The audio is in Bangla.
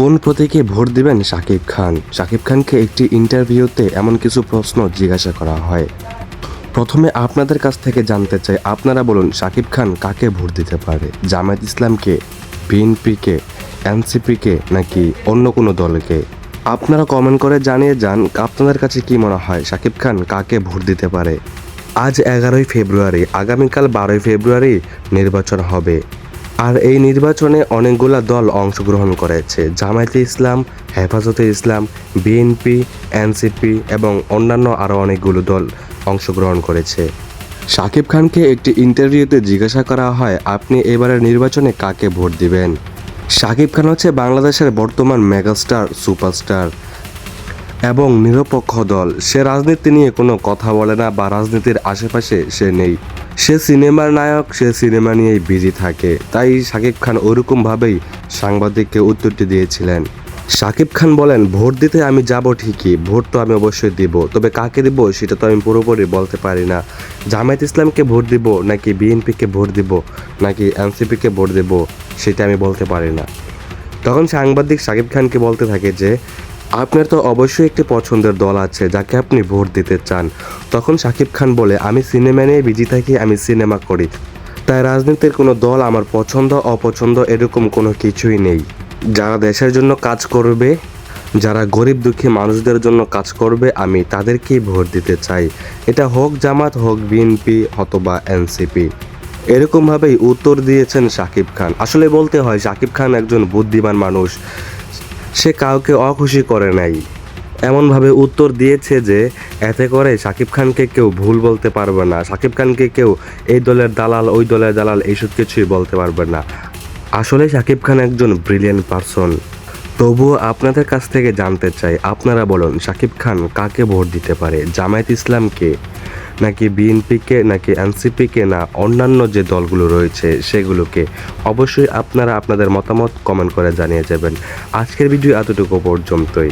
কোন প্রতীকে ভোট দিবেন শাকিব খান? শাকিব খানকে একটি ইন্টারভিউতে এমন কিছু প্রশ্ন জিজ্ঞাসা করা হয়। প্রথমে আপনাদের কাছ থেকে জানতে চাই, আপনারা বলুন শাকিব খান কাকে ভোট দিতে পারে? জামায়াত ইসলামকে, বিএনপিকে, এনসিপিকে নাকি অন্য কোনো দলকে? আপনারা কমেন্ট করে জানিয়ে যান, আপনাদের কাছে কি মনে হয় শাকিব খান কাকে ভোট দিতে পারে? আজ এগারোই ফেব্রুয়ারি, আগামীকাল বারোই ফেব্রুয়ারি নির্বাচন হবে। আর এই নির্বাচনে অনেকগুলা দল অংশগ্রহণ করেছে। জামায়াতে ইসলাম, হেফাজতে ইসলাম, বিএনপি, এনসিপি এবং অন্যান্য আরও অনেকগুলো দল অংশগ্রহণ করেছে। শাকিব খানকে একটি ইন্টারভিউতে জিজ্ঞাসা করা হয়, আপনি এবারের নির্বাচনে কাকে ভোট দিবেন? শাকিব খান হচ্ছে বাংলাদেশের বর্তমান মেগাস্টার, সুপারস্টার। এবং নিরপেক্ষ দল। সে রাজনীতি নিয়ে কোনো কথা বলে না বা রাজনীতির আশেপাশে সে নেই। সে সিনেমার নায়ক, সে সিনেমা নিয়েই বিজি থাকে। তাই শাকিব খান ওরকমভাবেই সাংবাদিককে উত্তরটি দিয়েছিলেন। শাকিব খান বলেন, ভোট দিতে আমি যাব ঠিকই, ভোট তো আমি অবশ্যই দিব। তবে কাকে দিব সেটা তো আমি পুরোপুরি বলতে পারি না। জামায়াত ইসলামকে ভোট দিব, নাকি বিএনপিকে ভোট দিব, নাকি এনসিপিকে ভোট দেব, সেটা আমি বলতে পারি না। তখন সাংবাদিক শাকিব খানকে বলতে থাকে যে আপনার তো অবশ্যই একটি পছন্দের দল আছে, যাকে আপনি ভোট দিতে চান। তখন শাকিব খান বলে, আমি সিনেমা নিয়ে বিজি থাকি, আমি সিনেমা করি। তাই রাজনীতির কোনো দল আমার পছন্দ, অপছন্দ এরকম কোনো কিছুই নেই। যারা দেশের জন্য কাজ করবে, যারা গরিব দুঃখী মানুষদের জন্য কাজ করবে, আমি তাদেরকেই ভোট দিতে চাই। এটা হোক জামাত, হোক বিএনপি অথবা এনসিপি। এরকমভাবেই উত্তর দিয়েছেন শাকিব খান। আসলে বলতে হয়, শাকিব খান একজন বুদ্ধিমান মানুষ। সে কাউকে অখুশি করে নাই। এমনভাবে উত্তর দিয়েছে যে, এতে করে শাকিব খানকে কেউ ভুল বলতে পারবে না। শাকিব খানকে কেউ এই দলের দালাল, ওই দলের দালাল এইসব কিছুই বলতে পারবে না। আসলে শাকিব খান একজন ব্রিলিয়ান্ট পারসন তবুও আপনাদের কাছ থেকে জানতে চাই, আপনারা বলুন শাকিব খান কাকে ভোট দিতে পারে? জামায়াত ইসলামকে নাকি বিএনপিকে নাকি এনসিপিকে না অন্যান্য যে দলগুলো রয়েছে সেগুলোকে অবশ্যই আপনারা আপনাদের মতামত কমেন্ট করে জানিয়ে যাবেন। আজকের ভিডিও এতটুকু পর্যন্তই।